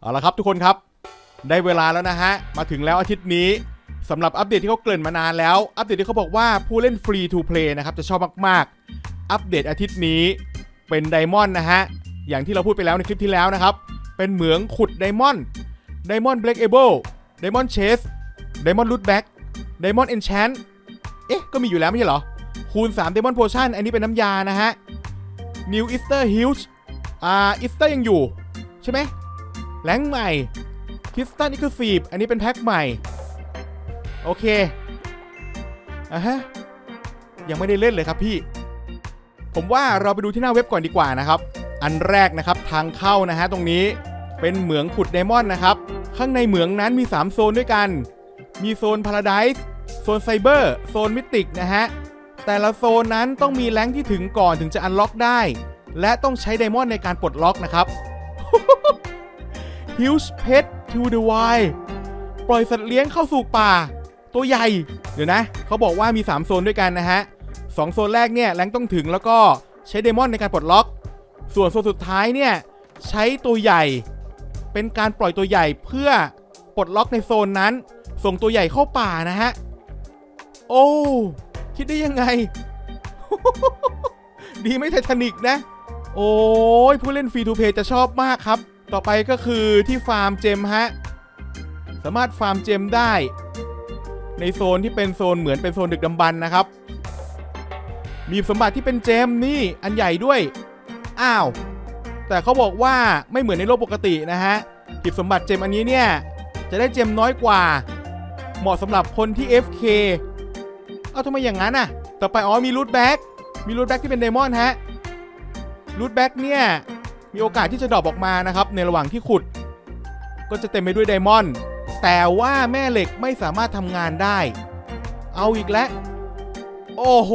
เอาละครับทุกคนครับ ได้เวลาแล้วนะฮะ มาถึงแล้วอาทิตย์นี้สำหรับอัปเดตที่เขาเกริ่นมานานแล้ว อัปเดตที่เขาบอกว่าผู้เล่นฟรีทูเพลย์นะครับจะชอบมากๆ อัปเดตอาทิตย์นี้เป็นไดมอนด์นะฮะ อย่างที่เราพูดไปแล้วในคลิปที่แล้วนะครับ เป็นเหมืองขุดไดมอนด์ไดมอนด์เบล็กเอเบิลไดมอนด์เชสไดมอนด์ลูดแบ็กไดมอนด์เอนแชนเอ๊ะ ก็มีอยู่แล้วไม่ใช่เหรอ คูณ3 Demon Potion อันนี้เป็นน้ำยานะฮะ New Easter Huge อ่า Easter ยังอยู่ ใช่ไหม แรงใหม่ Crystal Exclusive อันนี้เป็นแพ็คใหม่ โอเคอะฮะยังไม่ได้เล่นเลยครับพี่ ผมว่าเราไปดูที่หน้าเว็บก่อนดีกว่านะครับ อันแรกนะครับทางเข้านะฮะตรงนี้เป็นเหมืองขุดไดมอนด์นะครับ ข้างในเหมืองนั้นมี 3 โซนด้วยกัน มีโซนพาราไดส์โซนไซเบอร์โซนมิติกนะฮะ แต่ละโซนนั้นต้องมีแรงที่ถึงก่อนถึงจะอันล็อกได้ และต้องใช้ไดมอนด์ในการปลดล็อกนะครับ Huge Pet to the Wild ปล่อยสัตว์เลี้ยงเข้าสู่ป่า ตัวใหญ่ เดี๋ยวนะ เขาบอกว่ามี 3 โซนด้วยกันนะฮะสองโซนแรกเนี่ยแรงต้องถึงแล้วก็ใช้ไดมอนในการปลดล็อก ส่วนโซนสุดท้ายเนี่ยใช้ตัวใหญ่ เป็นการปล่อยตัวใหญ่เพื่อปลดล็อกในโซนนั้น ส่งตัวใหญ่เข้าป่านะฮะ โอ้คิดได้ยังไง ดีไม่ไททานิกนะ โอ้ยผู้เล่นฟรีทูเพย์จะชอบมากครับ ต่อไปก็คือที่ฟาร์มเจมฮะ สามารถฟาร์มเจมได้ ในโซนที่เป็นโซนเหมือนเป็นโซนดึกดำบรรพ์นะครับ มีสมบัติที่เป็นเจมนี่อันใหญ่ด้วย อ้าว แต่เขาบอกว่าไม่เหมือนในโลกปกตินะฮะกิจสมบัติเจมอันนี้เนี่ย จะได้เจมน้อยกว่า เหมาะสำหรับคนที่ FK เอาทำไมอย่างนั้นอะ ต่อไปอ๋อมีรูทแบ็กมีรูทแบ็กที่เป็นไดมอนด์ฮะรูทแบ็กเนี่ย มีโอกาสที่จะดรอปออกมานะครับ ในระหว่างที่ขุด ก็จะเต็มไปด้วยไดมอนด์แต่ว่าแม่เหล็กไม่สามารถทำงานได้ เอาอีกแล้วโอ้โห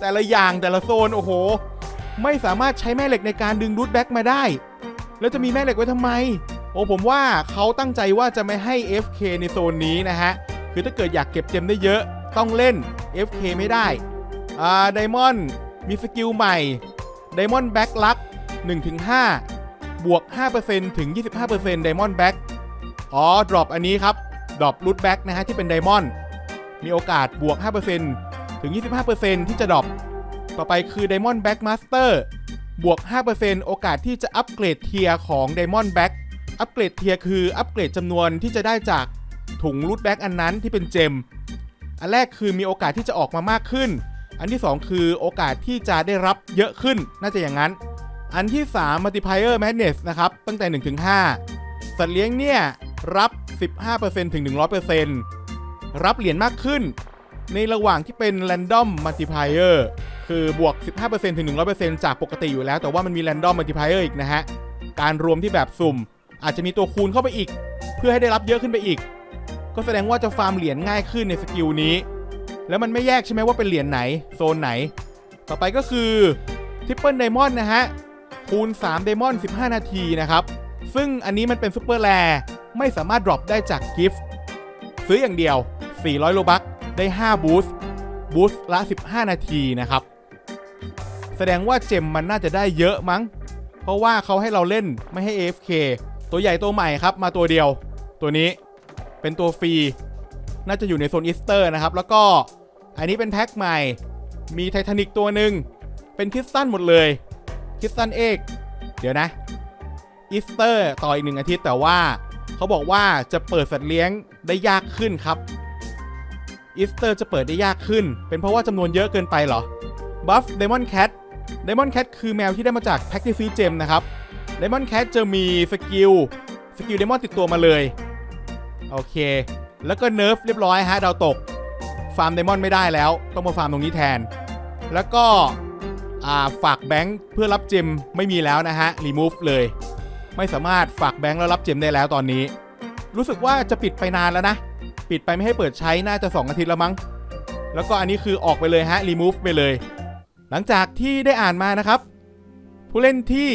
แต่ละอย่างแต่ละโซนโอ้โห ไม่สามารถใช้แม่เหล็กในการดึงรูทแบ็กมาได้ แล้วจะมีแม่เหล็กไว้ทำไม โอ้ผมว่าเขาตั้งใจว่าจะไม่ให้ FK ในโซนนี้นะฮะ คือถ้าเกิดอยากเก็บเจมได้เยอะต้องเล่น FK ไม่ได้ อ่าไดมอนด์มีสกิลใหม่ไดมอนด์แบ็กลัก 1-5 บวก 5%ถึง 25%ไดมอนด์แบ็กอ๋อ ดรอปอันนี้ครับ ดรอปรูทแบ็กนะฮะที่เป็นไดมอนด์มีโอกาสบวก 5%ถึง 25%ที่จะดรอปต่อไปคือ Diamond Back Master บวก 5%โอกาสที่จะอัปเกรดเทียร์ของ Diamond Back อัปเกรดเทียร์คืออัปเกรดจำนวนที่จะได้จากถุงรูทแบ็กอันนั้นที่เป็นเจม อันแรกคือมีโอกาสที่จะออกมามากขึ้น อันที่ 2 คือโอกาสที่จะได้รับเยอะขึ้นน่าจะอย่างนั้น อันที่ 3 Multiplier Madness นะครับ ตั้งแต่1-5สัตว์เลี้ยงเนี่ย รับ 15%ถึง 100%รับเหรียญมากขึ้น ในระหว่างที่เป็น Random Multiplier คือบวก 15%ถึง 100%จากปกติอยู่แล้ว แต่ว่ามันมี Random Multiplier อีกนะฮะ การรวมที่แบบสุ่ม อาจจะมีตัวคูณเข้าไปอีก เพื่อให้ได้รับเยอะขึ้นไปอีก ก็แสดงว่าจะฟาร์มเหรียญง่ายขึ้นในสกิลนี้ แล้วมันไม่แยกใช่ไหมว่าเป็นเหรียญไหน โซนไหน ต่อไปก็คือ Triple Diamond นะฮะ คูณ3 Diamond 15 นาทีนะครับ ซึ่งอันนี้มันเป็นซุปเปอร์แรไม่สามารถดรอปได้จากกิฟต์ซื้ออย่างเดียว 400 โลบัคได้ 5 บูสต์บูสต์ละ 15 นาทีนะครับ แสดงว่าเจมมันน่าจะได้เยอะมั้ง เพราะว่าเขาให้เราเล่นไม่ให้ AFK ตัวใหญ่ตัวใหม่ครับ มาตัวเดียว ตัวนี้เป็นตัวฟรี น่าจะอยู่ในโซนอีสเตอร์นะครับ แล้วก็อันนี้เป็นแพ็คใหม่ มีไททานิกตัวหนึ่งเป็นคริสตันหมดเลย คริสตันเอกเดี๋ยวนะอีสเตอร์ต่ออีกหนึ่งอาทิตย์แต่ว่าเขาบอกว่าจะเปิดสัตว์เลี้ยงได้ยากขึ้นครับอีสเตอร์จะเปิดได้ยากขึ้น เป็นเพราะว่าจำนวนเยอะเกินไปเหรอบัฟ Demon Cat Demon Cat คือแมวที่ได้มาจากแพ็กที่ซื้อเจมนะครับ Demon Cat จะมีสกิลสกิล Demon ติดตัวมาเลย โอเค แล้วก็เนิร์ฟเรียบร้อยฮะดาวตก ฟาร์ม Demon ไม่ได้แล้ว ต้องมาฟาร์มตรงนี้แทน แล้วก็ ฝากแบงค์เพื่อรับเจมไม่มีแล้วนะฮะรีมูฟเลย ไม่สามารถฝากแบงค์แล้วรับเจมได้แล้วตอนนี้ รู้สึกว่าจะปิดไปนานแล้วนะ ปิดไปไม่ให้เปิดใช้น่าจะ 2 อาทิตย์แล้วมั้ง แล้วก็อันนี้คือออกไปเลยฮะรีมูฟไปเลย หลังจากที่ได้อ่านมานะครับ ผู้เล่นที่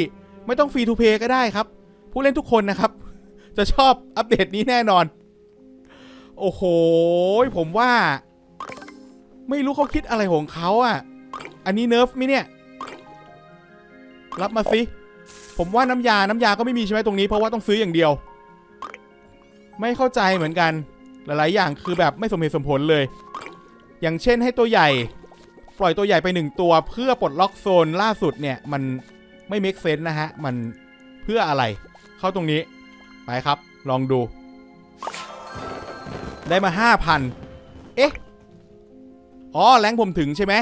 ไม่ต้องฟรีทูเพย์ก็ได้ครับ ผู้เล่นทุกคนนะครับ จะชอบอัปเดตนี้แน่นอน โอ้โห ผมว่า ไม่รู้เขาคิดอะไรของเขาอะ อันนี้เนิร์ฟไหมเนี่ย รับมาสิผมว่าน้ำยา น้ำยาก็ไม่มีใช่ไหมตรงนี้เพราะว่าต้องซื้ออย่างเดียว ไม่เข้าใจเหมือนกัน หลาย ๆ อย่างคือแบบไม่สมเหตุสมผลเลย อย่างเช่นให้ตัวใหญ่ ปล่อยตัวใหญ่ไปหนึ่งตัว เพื่อปลดล็อกโซนล่าสุดเนี่ย มันไม่เมคเซน s นะฮะ มันเพื่ออะไร เข้าตรงนี้ ไปครับ ลองดู ได้มา5,000เอ๊ะ อ๋อแรงผมถึงใช่ไหม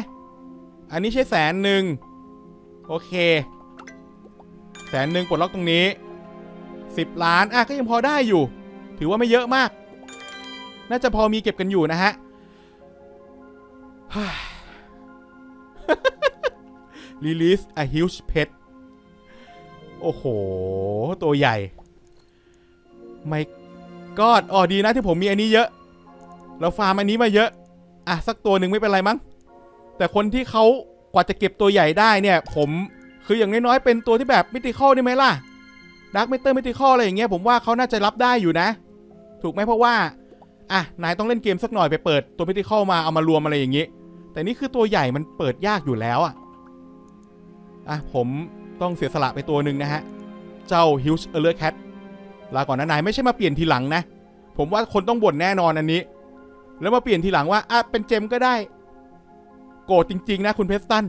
อันนี้ใช่แสนหนึ่งโอเค แสนหนึ่งปลดล็อกตรงนี้ 10 ล้าน อะก็ยังพอได้อยู่ ถือว่าไม่เยอะมาก น่าจะพอมีเก็บกันอยู่นะฮะ Release a huge pet โอ้โห ตัวใหญ่ไม่กอดอ๋อดีนะที่ผมมีอันนี้เยอะ เราฟาร์มอันนี้มาเยอะ อะ สักตัวหนึ่งไม่เป็นไรมั้ง แต่คนที่เขากว่าจะเก็บตัวใหญ่ได้เนี่ย ผม คืออย่างน้อยๆเป็นตัวที่แบบมิติคอลได้ไหมล่ะดักเมเตอร์มิติคอลอะไรอย่างเงี้ยผมว่าเขาน่าจะรับได้อยู่นะ ถูกไหมเพราะว่าอะนายต้องเล่นเกมสักหน่อยไปเปิดตัวมิติคอลมาเอามารวมอะไรอย่างงี้ แต่นี่คือตัวใหญ่มันเปิดยากอยู่แล้วอะอะผมต้องเสียสละไปตัวหนึ่งนะฮะ เจ้า Huge a l e r Cat ลาก่อนนะนายไม่ใช่มาเปลี่ยนทีหลังนะ ผมว่าคนต้องบ่นแน่นอนอันนี้ แล้วมาเปลี่ยนทีหลังว่าอะเป็นเจมก็ได้ โกรธจริง ๆ นะคุณเพสตัน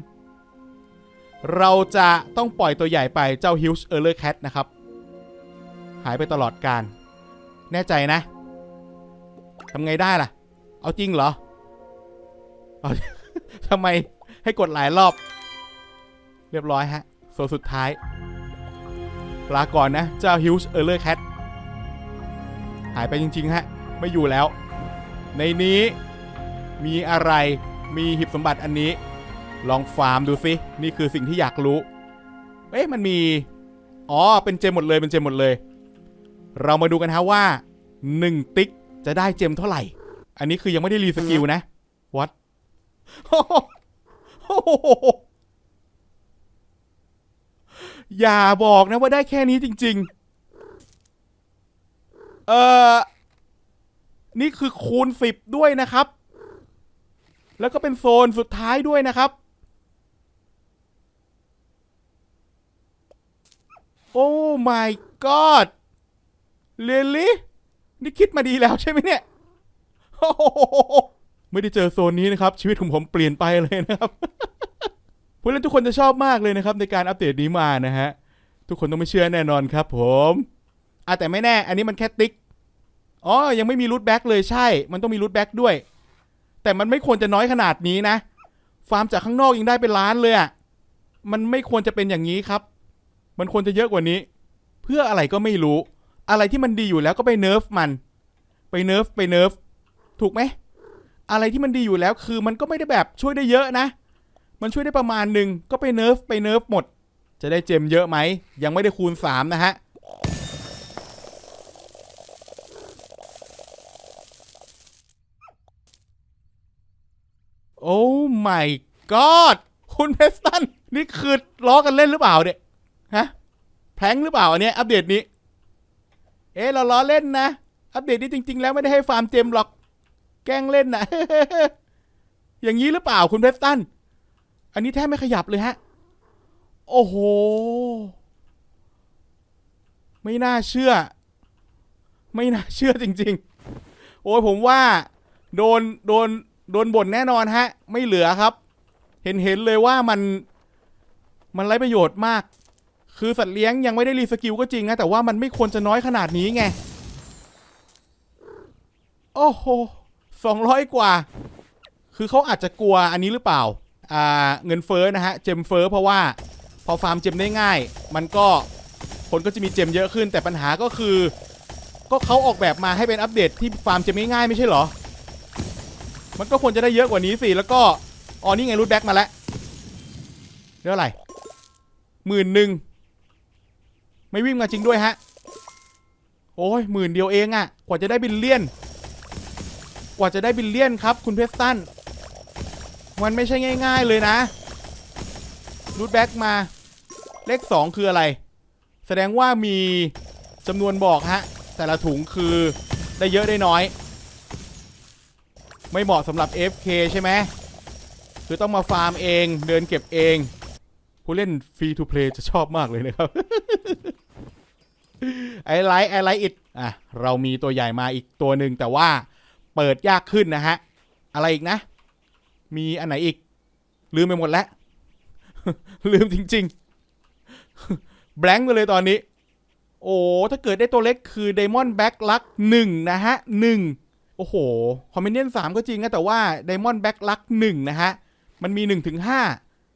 เราจะต้องปล่อยตัวใหญ่ไปเจ้า Huge a l e r Cat นะครับ หายไปตลอดการ แน่ใจนะทำไงได้ล่ะ เอาจริงเหรอเอาทำไมให้กดหลายรอบ เรียบร้อยฮะโซนสุดท้ายลาก่อนนะ เจ้า Huge a l e r Cat หายไปจริง ๆ ฮะ ไม่อยู่แล้ว ในนี้มีอะไรมีหีบสมบัติอันนี้ ลองฟาร์มดูสินี่คือสิ่งที่อยากรู้ เอ๊ะมันมี อ๋อ เป็นเจมหมดเลยเป็นเจมหมดเลย เรามาดูกันฮะว่า 1 ติ๊กจะได้เจมเท่าไหร่ อันนี้คือยังไม่ได้รีสกิลนะวัดอย่าบอกนะว่าได้แค่นี้จริง ๆ เออนี่คือคูณ10ด้วยนะครับ แล้วก็เป็นโซนสุดท้ายด้วยนะครับ โอ้ my god เ e ลี่นี่คิดมาดีแล้วใช่ไหมเนี่ยโอ้โหไม่ได้เจอโซนนี้นะครับ ชีวิตของผมเปลี่ยนไปเลยนะครับผู้เล่นทุกคนจะชอบมากเลยนะครับ ในการอัปเดตนี้มานะฮะ ทุกคนต้องไม่เชื่อแน่นอนครับผมอะแต่ไม่แน่ อันนี้มันแค่ติ๊กอ๋อยังไม่มีรูทแบ็กเลยใช่ มันต้องมีรูทแบ็กด้วย แต่มันไม่ควรจะน้อยขนาดนี้นะ ฟาร์มจากข้างนอกยังได้เป็นล้านเลยอะมันไม่ควรจะเป็นอย่างนี้ครับ มันควรจะเยอะกว่านี้ เพื่ออะไรก็ไม่รู้ อะไรที่มันดีอยู่แล้วก็ไปเนิร์ฟมัน ไปเนิร์ฟไปเนิร์ฟถูกไหมอะไรที่มันดีอยู่แล้วคือมันก็ไม่ได้แบบช่วยได้เยอะนะ มันช่วยได้ประมาณหนึ่งก็ไปเนิร์ฟไปเนิร์ฟหมด จะได้เจมเยอะไหม ยังไม่ได้คูณ 3 นะฮะ โอ้ my god คุณเพสตัน นี่คือล้อกันเล่นหรือเปล่าเนี่ย ฮะแพลงหรือเปล่าอันเนี้ยอัปเดตนี้ เอ๊ะเราล้อเล่นนะ อัปเดตนี้จริง ๆ แล้วไม่ได้ให้ฟาร์มเจมหรอก แกล้งเล่นนะ อย่างนี้หรือเปล่าคุณเพสตัน อันนี้แทบไม่ขยับเลยฮะ โอ้โห ไม่น่าเชื่อ ไม่น่าเชื่อจริง ๆ โอ้ยผมว่า โดน โดน โดนบ่นแน่นอนฮะ ไม่เหลือครับ เห็นเห็นเลยว่ามัน มันไร้ประโยชน์มาก คือสัตว์เลี้ยงยังไม่ได้รีสกิลก็จริงนะแต่ว่ามันไม่ควรจะน้อยขนาดนี้ไง โอ้โหสองร้อยกว่า คือเขาอาจจะกลัวอันนี้หรือเปล่า อ่า เงินเฟ้อนะฮะ เจมเฟ้อเพราะว่าพอฟาร์มเจมได้ง่าย มันก็คนก็จะมีเจมเยอะขึ้น แต่ปัญหาก็คือ ก็เขาออกแบบมาให้เป็นอัปเดตที่ฟาร์มเจมง่ายๆไม่ใช่เหรอ มันก็ควรจะได้เยอะกว่านี้สิ แล้วก็อ๋อนี่ไงรูทแบ็กมาแล้วเท่าไรหมื่นหนึ่ง ไม่วิ่งมาจริงด้วยฮะ โอ้ยหมื่นเดียวเองอะกว่าจะได้บิลเลียน กว่าจะได้บิลเลียนครับ คุณเพสตัน มันไม่ใช่ง่าย ๆเลยนะรูทแบ็กมา เลข 2 คืออะไร แสดงว่ามีจำนวนบอกฮะ แต่ละถุงคือได้เยอะได้น้อย ไม่เหมาะสำหรับ FK ใช่ไหมคือต้องมาฟาร์มเอง เดินเก็บเอง ผู้เล่นฟรีทูเพลย์จะชอบมากเลยนะครับ ไอไลท์ไอไลท์อิดอะเรามีตัวใหญ่มาอีกตัวหนึ่งแต่ว่าเปิดยากขึ้นนะฮะ อะไรอีกนะ มีอันไหนอีก ลืมไปหมดแล้ว ลืมจริงๆ แบงค์ไปเลยตอนนี้ โอ้ถ้าเกิดได้ตัวเล็กคือ Diamond Back Luck 1นะฮะ1โอ้โห คอมเมนเนียน3ก็จริงนะแต่ว่า Diamond Back Luck 1นะฮะ มันมี1-5ถึง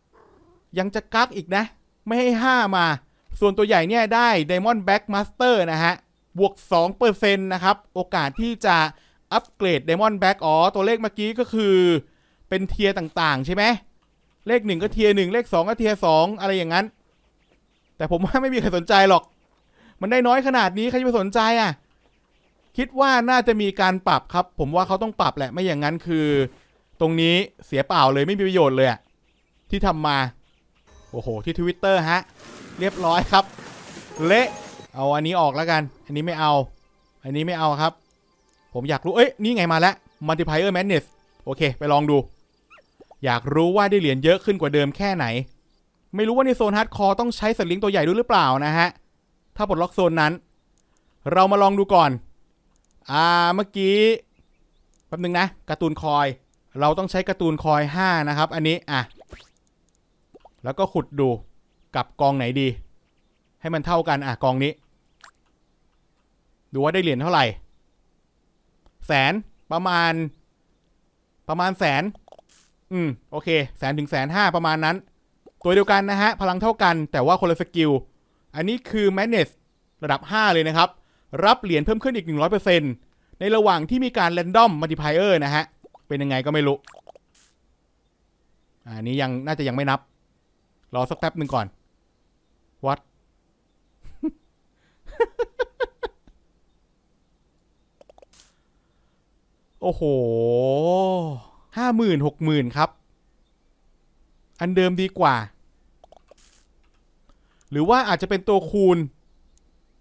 5ยังจะกักอีกนะ ไม่ให้5มา ส่วนตัวใหญ่เนี่ยได้ Diamond Back Master นะฮะ บวก 2%นะครับ โอกาสที่จะอัปเกรด Diamond Back อ๋อ ตัวเลขเมื่อกี้ก็คือเป็นเทียร์ต่างๆ ใช่ไหม เลข 1 ก็เทียร์1เลข 2 ก็เทียร์2อะไรอย่างนั้น แต่ผมว่าไม่มีใครสนใจหรอก มันได้น้อยขนาดนี้ ใครจะไปสนใจอะ คิดว่าน่าจะมีการปรับครับ ผมว่าเขาต้องปรับแหละ ไม่อย่างนั้นคือ ตรงนี้เสียเปล่าเลยไม่มีประโยชน์เลยอะที่ทำมา โอ้โห ที่ทวิตเตอร์ฮะ เรียบร้อยครับ เละเอาอันนี้ออกแล้วกัน อันนี้ไม่เอา อันนี้ไม่เอาครับ ผมอยากรู้ เอ้ย นี่ไงมาแล้ว Multiplier Madness โอเค ไปลองดู อยากรู้ว่าได้เหรียญเยอะขึ้นกว่าเดิมแค่ไหน ไม่รู้ว่าในโซนฮาร์ดคอร์ต้องใช้สลิงตัวใหญ่ด้วยหรือเปล่านะฮะ ถ้าปลดล็อกโซนนั้น เรามาลองดูก่อน อ่า เมื่อกี้ แป๊บนึงนะ การ์ตูนคอย เราต้องใช้การ์ตูนคอย 5 นะครับ อันนี้ อะ แล้วก็ขุดดู กับกองไหนดี ให้มันเท่ากันอะกองนี้ ดูว่าได้เหรียญเท่าไหร่ แสนประมาณ ประมาณแสน อืมโอเค แสนถึงแสนห้าประมาณนั้น ตัวเดียวกันนะฮะ พลังเท่ากันแต่ว่าคนละสกิล อันนี้คือ Madness ระดับ 5 เลยนะครับ รับเหรียญเพิ่มขึ้นอีก 100%ในระหว่างที่มีการ Random Multiplier นะฮะ เป็นยังไงก็ไม่รู้อันนี้ยังน่าจะยังไม่นับ รอสักแป๊บหนึ่งก่อน วัดโอ้โหห้าหมื่นหกหมื่นครับ อันเดิมดีกว่า หรือว่าอาจจะเป็นตัวคูณ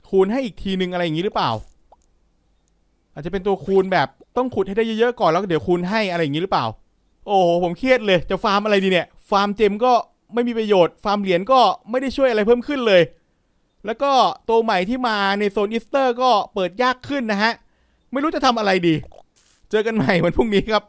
คูณให้อีกทีหนึ่งอะไรอย่างนี้หรือเปล่า อาจจะเป็นตัวคูณแบบต้องขุดให้ได้เยอะๆก่อนแล้วเดี๋ยวคูณให้อะไรอย่างนี้หรือเปล่า โอ้โหผมเครียดเลย จะฟาร์มอะไรดีเนี่ย ฟาร์มเจมก็ ไม่มีประโยชน์ ฟาร์มเหรียญก็ไม่ได้ช่วยอะไรเพิ่มขึ้นเลย แล้วก็ตัวใหม่ที่มาในโซนอีสเตอร์ก็เปิดยากขึ้นนะฮะ ไม่รู้จะทำอะไรดี เจอกันใหม่วันพรุ่งนี้ครับ